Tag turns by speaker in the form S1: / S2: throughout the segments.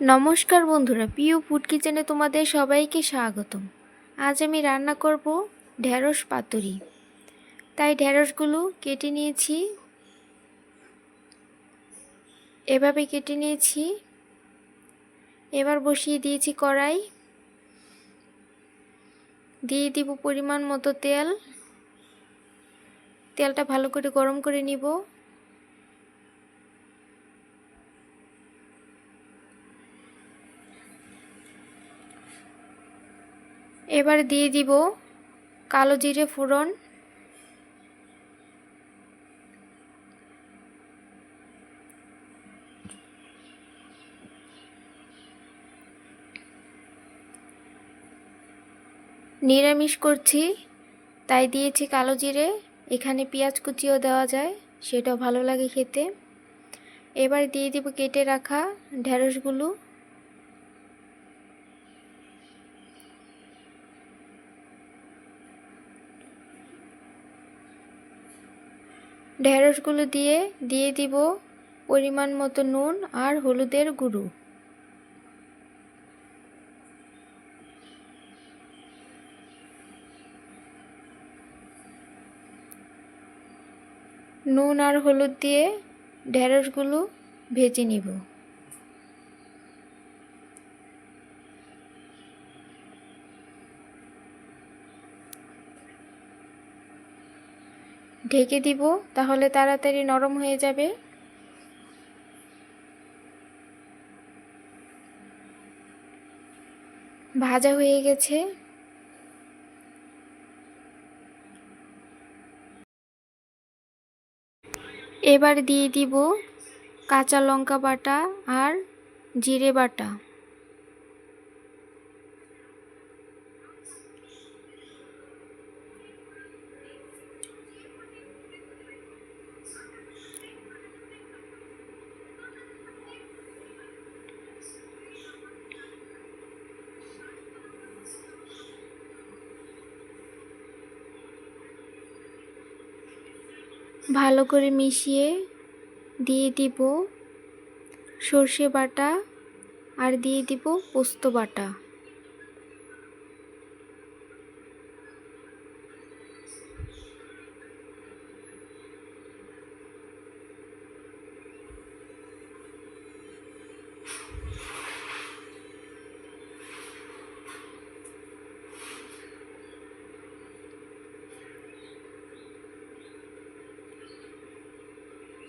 S1: নমস্কার বন্ধুরা পিউ ফুড কিচেনে তোমাদের সবাইকে স্বাগতম। আজ আমি রান্না করব ঢ্যাঁড়স পাতুরি। তাই ঢ্যাঁড়সগুলো কেটে নিয়েছি। এভাবে কেটে নিয়েছি। এবার বসিয়ে দিয়েছি কড়াই। দিয়ে দিব পরিমাণ মতো তেল। তেলটা ভালো করে গরম করে নিব। এবার দিয়ে দিব কালো জিরে ফোড়ন। নিরামিষ করছি, তাই দিয়েছি কালো জিরে। এখানে পেঁয়াজ কুচিও দেওয়া যায়, সেটাও ভালো লাগে খেতে। এবার দিয়ে দিব কেটে রাখা ঢ্যাঁড়সগুলো ঢেঁড়সগুলো দিয়ে দিয়ে দিব পরিমাণ মতো নুন আর হলুদের গুঁড়ো। নুন আর হলুদ দিয়ে ঢেঁড়সগুলো ভেজে নিব। ঢেকে দিব, তাহলে তাড়াতাড়ি নরম হয়ে যাবে। ভাজা হয়ে গেছে। এবার দিয়ে দিব কাঁচা লঙ্কা বাটা আর জিরে বাটা। ভালো করে মিশিয়ে দিয়ে দিব সর্ষে বাটা আর দিয়ে দিব পোস্ত বাটা।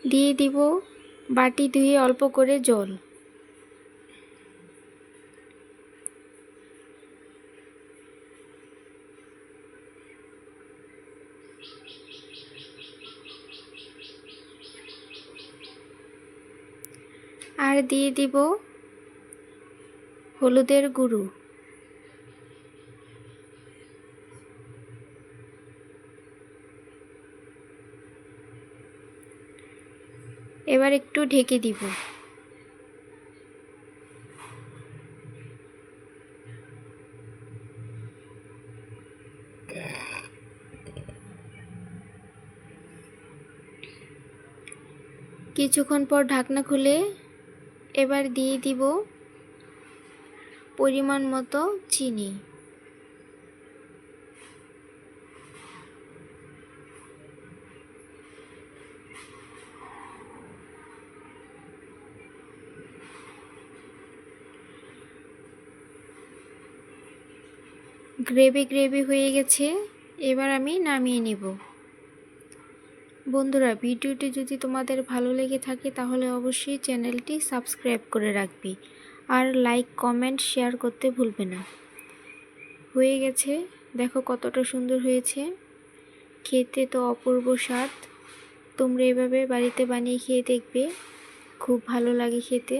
S1: দিয়ে দিব বাটি ধুয়ে অল্প করে জল। আর দিয়ে দিব হলুদের গুঁড়ো। এবার একটু ঢেকে দিব। কিছুক্ষণ পর ঢাকনা খুলে এবার দিয়ে দিব পরিমাণ মতো চিনি। গ্রেভি গ্রেভি হয়ে গেছে, এবার আমি নামিয়ে নেব। বন্ধুরা, ভিডিওটি যদি তোমাদের ভালো লেগে থাকে তাহলে অবশ্যই চ্যানেলটি সাবস্ক্রাইব করে রাখবে আর লাইক, কমেন্ট, শেয়ার করতে ভুলবে না। হয়ে গেছে, দেখো কতটা সুন্দর হয়েছে। খেতে তো অপূর্ব স্বাদ। তোমরা এভাবে বাড়িতে বানিয়ে খেয়ে দেখবে, খুব ভালো লাগে খেতে।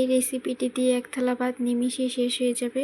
S1: এই রেসিপিটি দিয়ে এক থালা ভাত নিমিশে শেষ হয়ে যাবে।